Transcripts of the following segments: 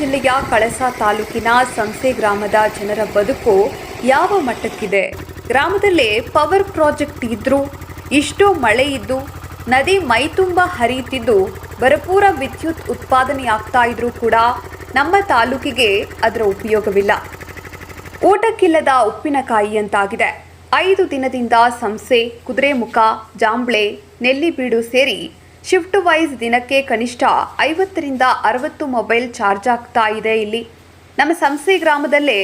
ಜಿಲ್ಲೆಯ ಕಳಸ ತಾಲೂಕಿನ ಸಂಸೆ ಗ್ರಾಮದ ಜನರ ಬದುಕು ಯಾವ ಮಟ್ಟಕ್ಕಿದೆ? ಗ್ರಾಮದಲ್ಲೇ ಪವರ್ ಪ್ರಾಜೆಕ್ಟ್ ಇದ್ರೂ, ಇಷ್ಟು ಮಳೆ ಇದ್ದು, ನದಿ ಮೈತುಂಬ ಹರಿಯುತ್ತಿದ್ದು, ಭರಪೂರ ವಿದ್ಯುತ್ ಉತ್ಪಾದನೆಯಾಗ್ತಾ ಇದ್ರೂ ಕೂಡ ನಮ್ಮ ತಾಲೂಕಿಗೆ ಅದರ ಉಪಯೋಗವಿಲ್ಲ. ಊಟಕ್ಕಿಲ್ಲದ ಉಪ್ಪಿನಕಾಯಿಯಂತಾಗಿದೆ ಐದು ದಿನದಿಂದ ಸಂಸೆ, ಕುದುರೆಮುಖ, ಜಾಂಬ್ಳೆ, ನೆಲ್ಲಿಬೀಡು ಸೇರಿ ಶಿಫ್ಟ್ ವೈಸ್ ದಿನಕ್ಕೆ ಕನಿಷ್ಠ ಐವತ್ತರಿಂದ ಅರವತ್ತು ಮೊಬೈಲ್ ಚಾರ್ಜ್ ಆಗ್ತಾ ಇದೆ ಇಲ್ಲಿ. ನಮ್ಮ Samse ಗ್ರಾಮದಲ್ಲೇ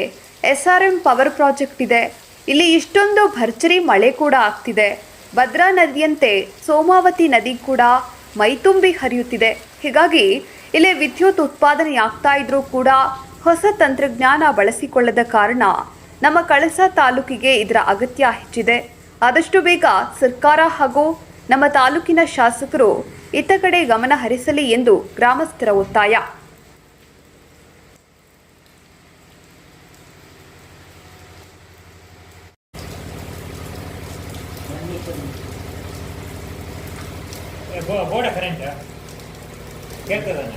S R M power project ಇದೆ. ಇಲ್ಲಿ ಇಷ್ಟೊಂದು ಭರ್ಜರಿ ಮಳೆ ಕೂಡ ಆಗ್ತಿದೆ. ಭದ್ರಾ ನದಿಯಂತೆ ಸೋಮಾವತಿ ನದಿ ಕೂಡ ಮೈತುಂಬಿ ಹರಿಯುತ್ತಿದೆ. ಹೀಗಾಗಿ ಇಲ್ಲಿ ವಿದ್ಯುತ್ ಉತ್ಪಾದನೆ ಆಗ್ತಾ ಇದ್ರೂ ಕೂಡ ಹೊಸ ತಂತ್ರಜ್ಞಾನ ಬಳಸಿಕೊಳ್ಳದ ಕಾರಣ ನಮ್ಮ ಕಳಸ ತಾಲೂಕಿಗೆ ಇದರ ಅಗತ್ಯ ಹೆಚ್ಚಿದೆ. ಆದಷ್ಟು ಬೇಗ ಸರ್ಕಾರ ಹಾಗೂ ನಮ್ಮ ತಾಲೂಕಿನ ಶಾಸಕರು ಇತ್ತ ಕಡೆ ಗಮನ ಹರಿಸಲಿ ಎಂದು ಗ್ರಾಮಸ್ಥರ ಒತ್ತಾಯ. Board current ಕೇಳ್ತದಾನೆ